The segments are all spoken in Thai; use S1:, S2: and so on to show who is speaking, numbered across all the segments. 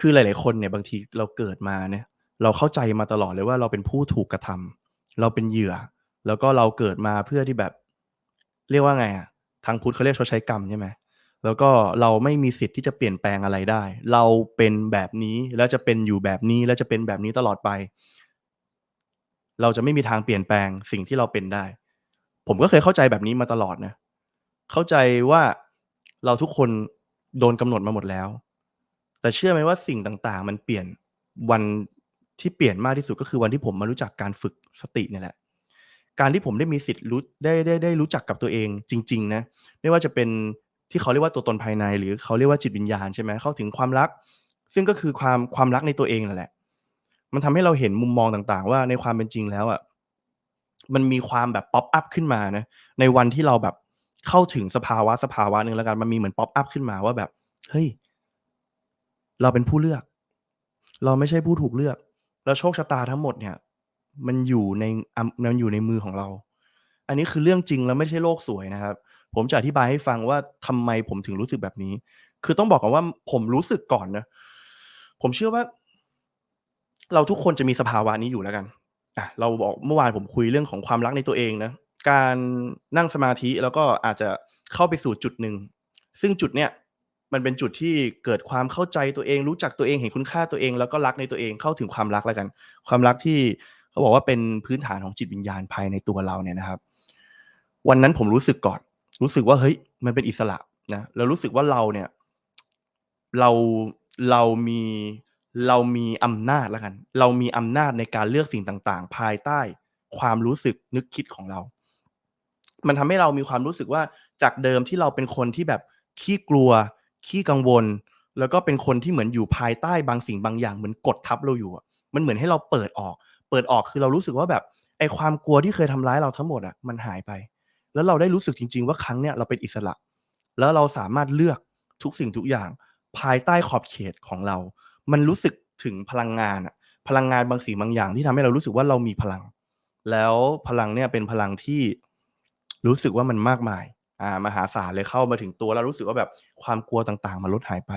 S1: คือหลาย ๆ คนเนี่ยบางทีเราเกิดมาเนี่ยเราเข้าใจมาตลอดเลยว่าเราเป็นผู้ถูกกระทำเราเป็นเหยื่อ แล้วก็เราเกิดมาเพื่อที่แบบ เรียกว่าไงอะทางพุทธเขาเรียกชดใช้กรรมใช่ไหมแล้วก็เราไม่มีสิทธิ์ที่จะเปลี่ยนแปลงอะไรได้ เราเป็นแบบนี้แล้วจะเป็นอยู่แบบนี้แล้วจะเป็นแบบนี้ตลอดไป เราจะไม่มีทางเปลี่ยนแปลงสิ่งที่เราเป็นได้ ผมก็เคยเข้าใจแบบนี้มาตลอดนะ เข้าใจว่าเราทุกคนโดนกำหนดมาหมดแล้ว แต่เชื่อไหมว่าสิ่งต่างๆ มันเปลี่ยนวันที่เปลี่ยนมากที่สุดก็คือวันที่ผมมารู้จักการฝึกสติเนี่ยแหละ การที่ผมได้มีสิทธิ์รู้ได้ได้ได้รู้จักกับตัวเองจริง ๆ นะ ไม่ว่าจะเป็นที่เขาเรียกว่าตัวตนภายใน หรือเขาเรียกว่าจิตวิญญาณใช่ไหมเข้าถึงความรัก ซึ่งก็คือความความรักในตัวเองนั่นแหละ มันทำให้เราเห็นมุมมองต่างๆ ว่าในความเป็นจริงแล้วอะมันมีความแบบป๊อปอัพขึ้นมานะในวันที่เราแบบเข้าถึงสภาวะสภาวะหนึ่งแล้วกันมันมีเหมือนป๊อปอัพขึ้นมาว่าแบบเฮ้ย เราเป็นผู้เลือก เราไม่ใช่ผู้ถูกเลือก แล้วโชคชะตาทั้งหมดเนี่ย มันอยู่ในมันอยู่ในมือของเรา อันนี้คือเรื่องจริงแล้วไม่ใช่โลกสวยนะครับ ผมจะอธิบายให้ฟังว่าทำไมผมถึงรู้สึกแบบนี้ คือต้องบอกก่อนว่าผมรู้สึกก่อนนะผมเชื่อว่า เราทุกคนจะมีสภาวะนี้อยู่แล้วกันอะเราบอกเมื่อวานผมคุยเรื่องของความรักในตัวเองนะการนั่งสมาธิแล้วก็อาจจะเข้าไปสู่จุดหนึ่งซึ่งจุดเนี้ย มันเป็นจุดที่เกิดความเข้าใจตัวเอง รู้จักตัวเองเห็นคุณค่าตัวเอง แล้วก็รักในตัวเองเข้าถึงความรักแล้วกัน ความรักที่เขาบอกว่าเป็นพื้นฐานของจิตวิญญาณภายในตัวเราเนี่ยนะครับ วันนั้นผมรู้สึกก่อน รู้สึกว่าเฮ้ยมันเป็นอิสระนะแล้วรู้สึกว่าเราเนี่ย เราเรามีเรามีอำนาจแล้วกัน เรามีอำนาจในการเลือกสิ่งต่างๆ ภายใต้ความรู้สึกนึกคิดของเรา มันทำให้เรามีความรู้สึกว่าจากเดิมที่เราเป็นคนที่แบบขี้กลัว ขี้กังวล แล้วก็เป็นคนที่เหมือนอยู่ภายใต้บางสิ่งบางอย่างเหมือนกดทับเราอยู่อะมันเหมือนให้เราเปิดออก เปิดออกคือเรารู้สึกว่าแบบไอ้ความกลัวที่เคยทำร้ายเราทั้งหมดอะมันหายไป แล้วเราได้รู้สึกจริง ๆ ว่าครั้งเนี้ยเราเป็นอิสระ แล้วเราสามารถเลือกทุกสิ่งทุกอย่าง ภายใต้ขอบเขตของเรา มันรู้สึกถึงพลังงานอะพลังงานบางสิ่งบางอย่างที่ทำให้เรารู้สึกว่าเรามีพลัง แล้วพลังเนี่ยเป็นพลังที่รู้สึกว่ามันมากมาย อ่ามหาศาลเลยเข้ามาถึงตัวแล้วรู้สึกว่าแบบความกลัวต่างๆ มันลดหายไป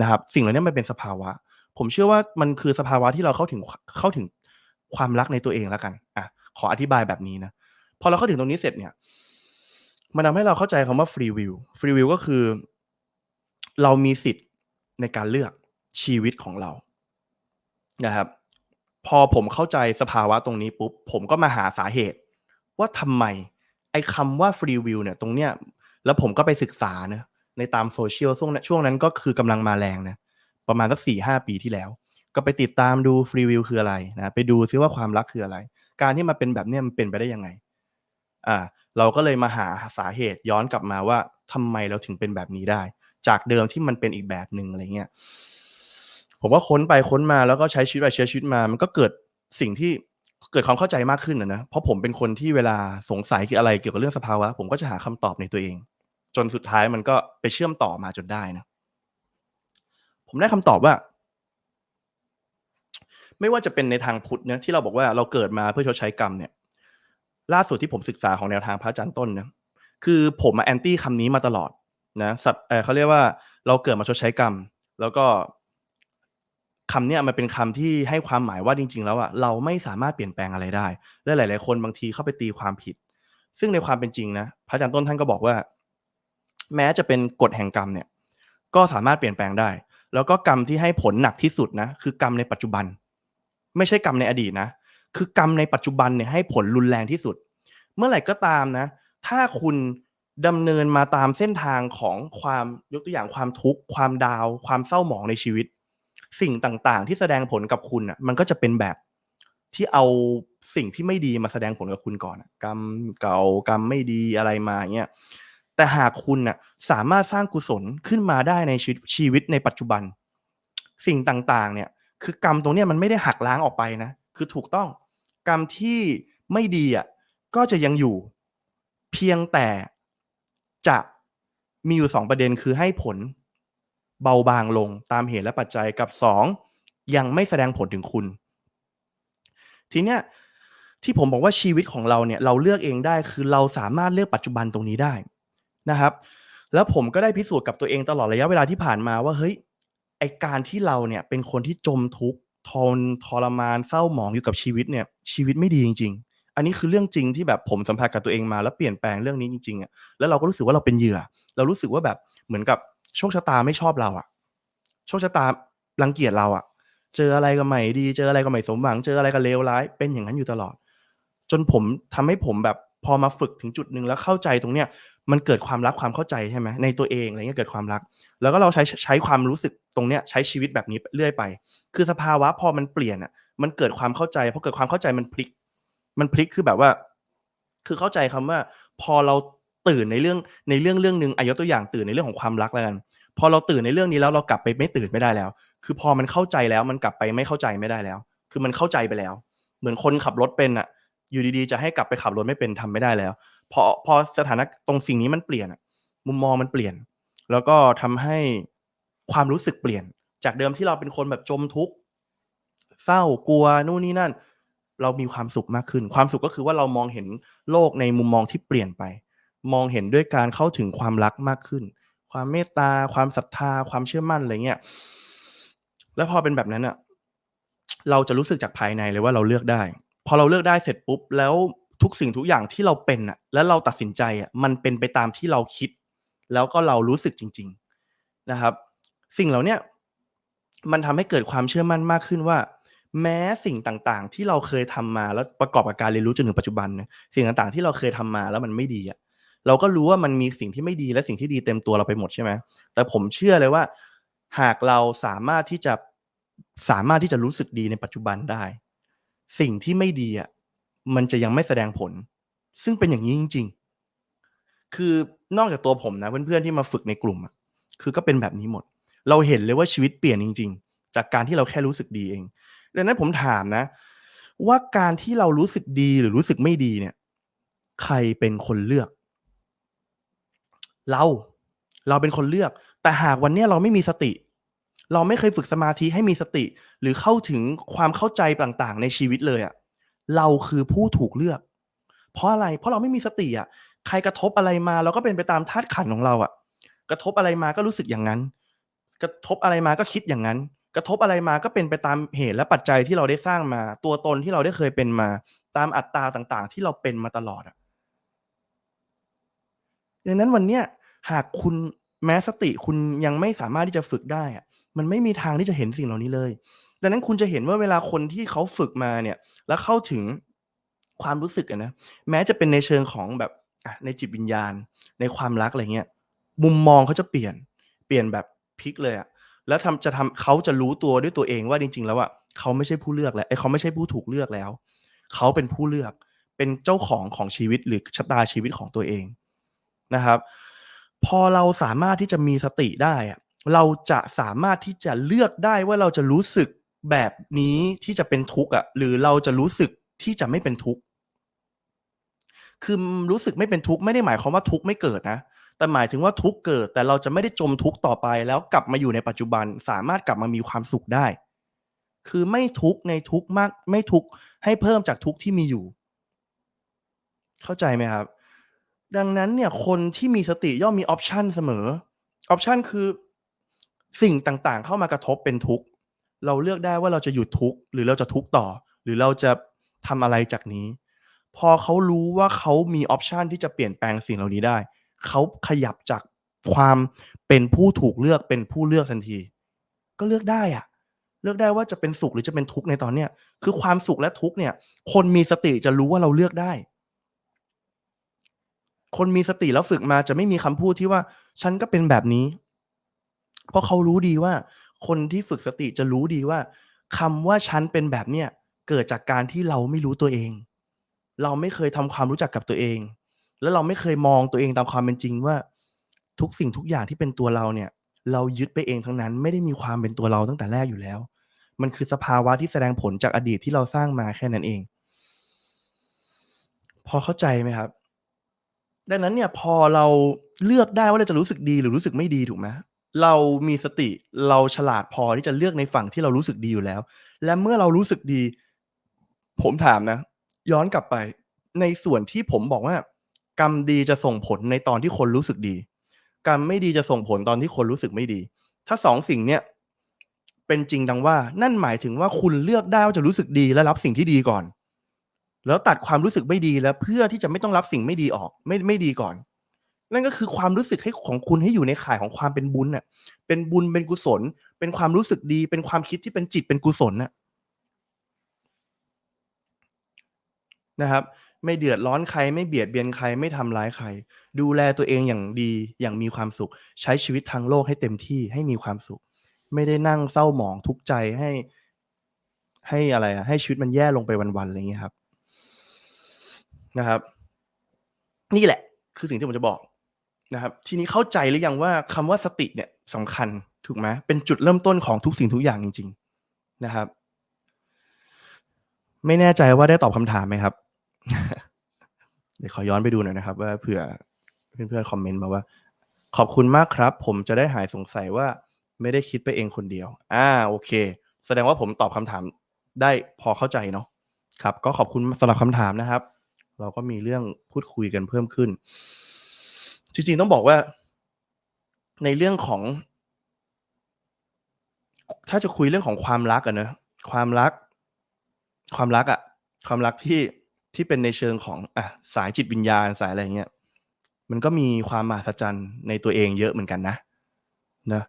S1: นะครับ สิ่งเหล่านี้มันเป็นสภาวะ ผมเชื่อว่ามันคือสภาวะที่เราเข้าถึงเข้าถึงความรักในตัวเองแล้วกันอะขออธิบายแบบนี้นะพอเราเข้าถึงตรงนี้เสร็จเนี่ย มันทำให้เราเข้าใจคำว่าฟรีวิวฟรีวิวก็คือ เรามีสิทธิ์ในการเลือกชีวิตของเรานะครับ พอผมเข้าใจสภาวะตรงนี้ปุ๊บ ผมก็มาหาสาเหตุ ว่าทำไม ไอ้คำว่าฟรีวิวเนี่ยตรงเนี้ยแล้วผมก็ไปศึกษานะในตามโซเชียลช่วงนั้นช่วงนั้นก็คือกำลังมาแรงนะประมาณสักสี่ห้าปีที่แล้ว ก็ไปติดตามดูฟรีวิวคืออะไรนะไปดูซิว่าความรักคืออะไร การที่มาเป็นแบบเนี้ยมันเป็นไปได้ยังไงอ่าเราก็เลยมาหาสาเหตุย้อนกลับมาว่าทำไมเราถึงเป็นแบบนี้ได้ จากเดิมที่มันเป็นอีกแบบหนึ่งอะไรเงี้ยผมก็ค้นไปค้นมาแล้วก็ใช้ชีวิตไปใช้ชีวิตมา มันก็เกิดสิ่งที่ เกิดความเข้าใจมากขึ้นนะนะเพราะผมเป็นคนที่เวลาสงสัยเกี่ยวอะไรเกี่ยวกับเรื่องสภาวะ ผมก็จะหาคำตอบในตัวเอง จนสุดท้ายมันก็ไปเชื่อมต่อมาจนได้นะ ผมได้คำตอบว่า ไม่ว่าจะเป็นในทางพุทธเนี่ยที่เราบอกว่าเราเกิดมาเพื่อชดใช้กรรมเนี่ย ล่าสุดที่ผมศึกษาของแนวทางพระอาจารย์ต้นนะคือผมมาแอนตี้คำนี้มาตลอดนะสัตว์เเขาเรียกว่าเราเกิดมาชดใช้กรรม แล้วก็ คำเนี้ยมันเป็นคำที่ให้ความหมายว่าจริง ๆ แล้วอะเราไม่สามารถเปลี่ยนแปลงอะไรได้ และหลาย ๆ คนบางทีเข้าไปตีความผิด ซึ่งในความเป็นจริงนะพระอาจารย์ต้นท่านก็บอกว่า แม้จะเป็นกฎแห่งกรรมเนี่ย ก็สามารถเปลี่ยนแปลงได้ แล้วก็กรรมที่ให้ผลหนักที่สุดนะคือกรรมในปัจจุบัน ไม่ใช่กรรมในอดีตนะคือกรรมในปัจจุบันเนี่ยให้ผลรุนแรงที่สุด เมื่อไหร่ก็ตามนะ ถ้าคุณดำเนินมาตามเส้นทางของความยกตัวอย่างความทุกข์ความดาว ความเศร้าหมองในชีวิต สิ่งต่างๆ ที่แสดงผลกับคุณอะมันก็จะเป็นแบบที่เอาสิ่งที่ไม่ดีมาแสดงผลกับคุณก่อนกรรมเก่ากรรมไม่ดีอะไรมาเงี้ยแต่หากคุณน่ะสามารถสร้างกุศลขึ้นมาได้ในชีวิตชีวิตในปัจจุบัน สิ่งต่างๆ เนี่ยคือกรรมตรงเนี้ยมันไม่ได้หักล้างออกไปนะ คือถูกต้องกรรมที่ไม่ดีอะก็จะยังอยู่เพียงแต่จะมีอยู่สองประเด็นคือให้ผล เบาบางลงตามเหตุและปัจจัยกับสองยังไม่แสดงผลถึงคุณ ทีเนี้ยที่ผมบอกว่าชีวิตของเราเนี่ยเราเลือกเองได้คือเราสามารถเลือกปัจจุบันตรงนี้ได้นะครับ แล้วผมก็ได้พิสูจน์กับตัวเองตลอดระยะเวลาที่ผ่านมาว่าเฮ้ยไอการที่เราเนี่ยเป็นคนที่จมทุกข์ทนทรมานเศร้าหมองอยู่กับชีวิตเนี่ยชีวิตไม่ดีจริง ๆ อันนี้คือเรื่องจริงที่แบบผมสัมผัสกับตัวเองมาแล้วเปลี่ยนแปลงเรื่องนี้จริงๆอะแล้วเราก็รู้สึกว่าเราเป็นเหยื่อ เรารู้สึกว่าแบบเหมือนกับ โชคชะตาไม่ชอบเราอะโชคชะตารังเกียจเราอะเจออะไรก็ไม่ดี เจออะไรก็ไม่สมหวัง เจออะไรก็เลวร้าย เป็นอย่างนั้นอยู่ตลอด จนผมทำให้ผมแบบพอมาฝึกถึงจุดหนึ่งแล้วเข้าใจตรงเนี้ย มันเกิดความรักความเข้าใจใช่ไหมในตัวเองอะไรเงี้ยเกิดความรัก แล้วก็เราใช้ใช้ความรู้สึกตรงเนี้ยใช้ชีวิตแบบนี้เรื่อยไป คือสภาวะพอมันเปลี่ยนอะ มันเกิดความเข้าใจพอเกิดความเข้าใจมันพลิก มันพลิกคือแบบว่า คือเข้าใจคำว่า พอเรา ตื่นในเรื่องในเรื่องเรื่องหนึ่งอายกตัวอย่างตื่นในเรื่องของความรักแล้วกันพอเราตื่นในเรื่องนี้แล้วเรากลับไปไม่ตื่นไม่ได้แล้ว คือพอมันเข้าใจแล้วมันกลับไปไม่เข้าใจไม่ได้แล้ว คือมันเข้าใจไปแล้ว เหมือนคนขับรถเป็นอะอยู่ดีๆ จะให้กลับไปขับรถไม่เป็นทำไม่ได้แล้ว พอพอสถานะตรงสิ่งนี้มันเปลี่ยนมุมมองมันเปลี่ยน แล้วก็ทำให้ความรู้สึกเปลี่ยน จากเดิมที่เราเป็นคนแบบจมทุกข์เศร้ากลัวนู่นนี่นั่น เรามีความสุขมากขึ้น ความสุขก็คือว่าเรามองเห็นโลกในมุมมองที่เปลี่ยนไป มองเห็นด้วยการเข้าถึงความรักมากขึ้น ความเมตตา ความศรัทธา ความเชื่อมั่นอะไรเงี้ย แล้วพอเป็นแบบนั้นอะเราจะรู้สึกจากภายในเลยว่าเราเลือกได้ พอเราเลือกได้เสร็จปุ๊บ แล้วทุกสิ่งทุกอย่างที่เราเป็นอะแล้วเราตัดสินใจอะมันเป็นไปตามที่เราคิด แล้วก็เรารู้สึกจริง ๆนะครับ สิ่งเหล่านี้มันทำให้เกิดความเชื่อมั่นมากขึ้นว่า แม้สิ่งต่างๆ ที่เราเคยทำมาแล้วประกอบกับการเรียนรู้จนถึงปัจจุบันเนี่ยสิ่งต่างๆ ที่เราเคยทำมาแล้วมันไม่ดีอะ เราก็รู้ว่ามันมีสิ่งที่ไม่ดีและสิ่งที่ดีเต็มตัวเราไปหมดใช่ไหมแต่ผมเชื่อเลยว่า หากเราสามารถที่จะสามารถที่จะรู้สึกดีในปัจจุบันได้ สิ่งที่ไม่ดีอะมันจะยังไม่แสดงผล ซึ่งเป็นอย่างนี้จริง ๆ คือนอกจากตัวผมนะเพื่อนๆที่มาฝึกในกลุ่มอะคือก็เป็นแบบนี้หมด เราเห็นเลยว่าชีวิตเปลี่ยนจริง ๆ จากการที่เราแค่รู้สึกดีเองดังนั้นผมถามนะ ว่าการที่เรารู้สึกดีหรือรู้สึกไม่ดีเนี่ย ใครเป็นคนเลือก เราเราเป็นคนเลือก แต่หากวันนี้เราไม่มีสติ เราไม่เคยฝึกสมาธิให้มีสติ หรือเข้าถึงความเข้าใจต่างๆ ในชีวิตเลยอะเราคือผู้ถูกเลือก เพราะอะไรเพราะเราไม่มีสติอะใครกระทบอะไรมาเราก็เป็นไปตามธาตุขันของเราอะกระทบอะไรมาก็รู้สึกอย่างนั้น กระทบอะไรมาก็คิดอย่างนั้น กระทบอะไรมาก็เป็นไปตามเหตุและปัจจัยที่เราได้สร้างมา ตัวตนที่เราได้เคยเป็นมา ตามอัตตาต่างๆ ที่เราเป็นมาตลอดอะดังนั้นวันเนี้ย หากคุณแม้สติคุณยังไม่สามารถที่จะฝึกได้อะมันไม่มีทางที่จะเห็นสิ่งเหล่านี้เลย ดังนั้นคุณจะเห็นว่าเวลาคนที่เขาฝึกมาเนี่ย แล้วเข้าถึงความรู้สึกนะ แม้จะเป็นในเชิงของแบบในจิตวิญญาณ ในความรักอะไรเงี้ย มุมมองเขาจะเปลี่ยน เปลี่ยนแบบพลิกเลยอะแล้วทำจะทำเขาจะรู้ตัวด้วยตัวเองว่าจริง ๆ แล้วอะเขาไม่ใช่ผู้เลือกแล้วไอ้เขาไม่ใช่ผู้ถูกเลือกแล้ว เขาเป็นผู้เลือก เป็นเจ้าของของชีวิตหรือชะตาชีวิตของตัวเองนะครับ พอเราสามารถที่จะมีสติได้อะเราจะสามารถที่จะเลือกได้ว่าเราจะรู้สึกแบบนี้ที่จะเป็นทุกข์อะหรือเราจะรู้สึกที่จะไม่เป็นทุกข์คือรู้สึกไม่เป็นทุกข์ไม่ได้หมายความว่าทุกข์ไม่เกิดนะ แต่หมายถึงว่าทุกข์เกิด แต่เราจะไม่ได้จมทุกข์ต่อไป แล้วกลับมาอยู่ในปัจจุบันสามารถกลับมามีความสุขได้ คือไม่ทุกข์ในทุกข์มาก ไม่ทุกข์ให้เพิ่มจากทุกข์ที่มีอยู่ เข้าใจไหมครับ ดังนั้นเนี่ยคนที่มีสติย่อมมีออปชันเสมอออปชันคือสิ่งต่างๆ เข้ามากระทบเป็นทุกข์ เราเลือกได้ว่าเราจะหยุดทุกข์หรือเราจะทุกข์ต่อ หรือเราจะทำอะไรจากนี้ พอเขารู้ว่าเขามีออปชันที่จะเปลี่ยนแปลงสิ่งเหล่านี้ได้ เขาขยับจากความเป็นผู้ถูกเลือกเป็นผู้เลือกทันที ก็เลือกได้อะเลือกได้ว่าจะเป็นสุขหรือจะเป็นทุกข์ในตอนเนี้ยคือความสุขและทุกข์เนี่ย คนมีสติจะรู้ว่าเราเลือกได้ คนมีสติแล้วฝึกมาจะไม่มีคำพูดที่ว่า ฉันก็เป็นแบบนี้ เพราะเขารู้ดีว่า คนที่ฝึกสติจะรู้ดีว่าคำว่าฉันเป็นแบบเนี้ยเกิดจากการที่เราไม่รู้ตัวเอง เราไม่เคยทำความรู้จักกับตัวเอง แล้วเราไม่เคยมองตัวเองตามความเป็นจริงว่า ทุกสิ่งทุกอย่างที่เป็นตัวเราเนี่ย เรายึดไปเองทั้งนั้น ไม่ได้มีความเป็นตัวเราตั้งแต่แรกอยู่แล้ว มันคือสภาวะที่แสดงผลจากอดีตที่เราสร้างมาแค่นั้นเอง พอเข้าใจไหมครับ ดังนั้นเนี่ยพอเราเลือกได้ว่าเราจะรู้สึกดีหรือรู้สึกไม่ดีถูกไหมเรามีสติเราฉลาดพอที่จะเลือกในฝั่งที่เรารู้สึกดีอยู่แล้ว และเมื่อเรารู้สึกดี ผมถามนะ ย้อนกลับไป ในส่วนที่ผมบอกว่า กรรมดีจะส่งผลในตอนที่คนรู้สึกดี กรรมไม่ดีจะส่งผลตอนที่คนรู้สึกไม่ดี ถ้าสองสิ่งเนี้ยเป็นจริงดังว่า นั่นหมายถึงว่าคุณเลือกได้ว่าจะรู้สึกดีและรับสิ่งที่ดีก่อน แล้วตัดความรู้สึกไม่ดีแล้ว เพื่อที่จะไม่ต้องรับสิ่งไม่ดีออก ไม่ไม่ดีก่อน นั่นก็คือความรู้สึกให้ของคุณให้อยู่ในข่ายของความเป็นบุญน่ะ เป็นบุญเป็นกุศล เป็นความรู้สึกดี เป็นความคิดที่เป็นจิตเป็นกุศลน่ะนะครับ ไม่เดือดร้อนใคร ไม่เบียดเบียนใคร ไม่ทำร้ายใคร ดูแลตัวเองอย่างดีอย่างมีความสุข ใช้ชีวิตทางโลกให้เต็มที่ให้มีความสุข ไม่ได้นั่งเศร้าหมองทุกข์ใจให้ ให้อะไรอะให้ชีวิตมันแย่ลงไปวันๆอะไรเงี้ยครับ นะครับ นี่แหละ คือสิ่งที่ผมจะบอกนะครับ ทีนี้เข้าใจหรือยังว่าคำว่าสติเนี่ยสำคัญถูกไหมเป็นจุดเริ่มต้นของทุกสิ่งทุกอย่างจริง ๆ นะครับ ไม่แน่ใจว่าได้ตอบคำถามไหมครับ เดี๋ยวขอย้อนไปดูหน่อยนะครับ ว่าเผื่อเพื่อนๆคอมเมนต์มาว่า ขอบคุณมากครับ ผมจะได้หายสงสัยว่าไม่ได้คิดไปเองคนเดียว อ่า โอเค แสดงว่าผมตอบคำถามได้พอเข้าใจเนาะ ครับ ก็ขอบคุณสำหรับคำถามนะครับ เราก็มีเรื่องพูดคุยกันเพิ่มขึ้น จริงๆต้องบอกว่า ในเรื่องของ ถ้าจะคุยเรื่องของความรักอะนะความรัก ความรักอะความรักที่ที่เป็นในเชิงของอะสายจิตวิญญาณสายอะไรเงี้ยมันก็มีความมหัศจรรย์ในตัวเองเยอะเหมือนกันนะนะ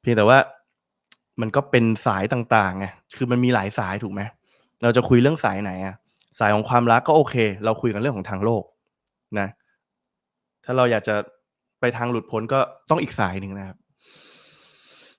S1: เพียงแต่ว่ามันก็เป็นสายต่างๆไงคือมันมีหลายสายถูกไหมเราจะคุยเรื่องสายไหนอะ สายของความรักก็โอเค เราคุยกันเรื่องของทางโลกนะ ถ้าเราอยากจะไปทางหลุดพ้นก็ต้องอีกสายหนึ่งนะครับ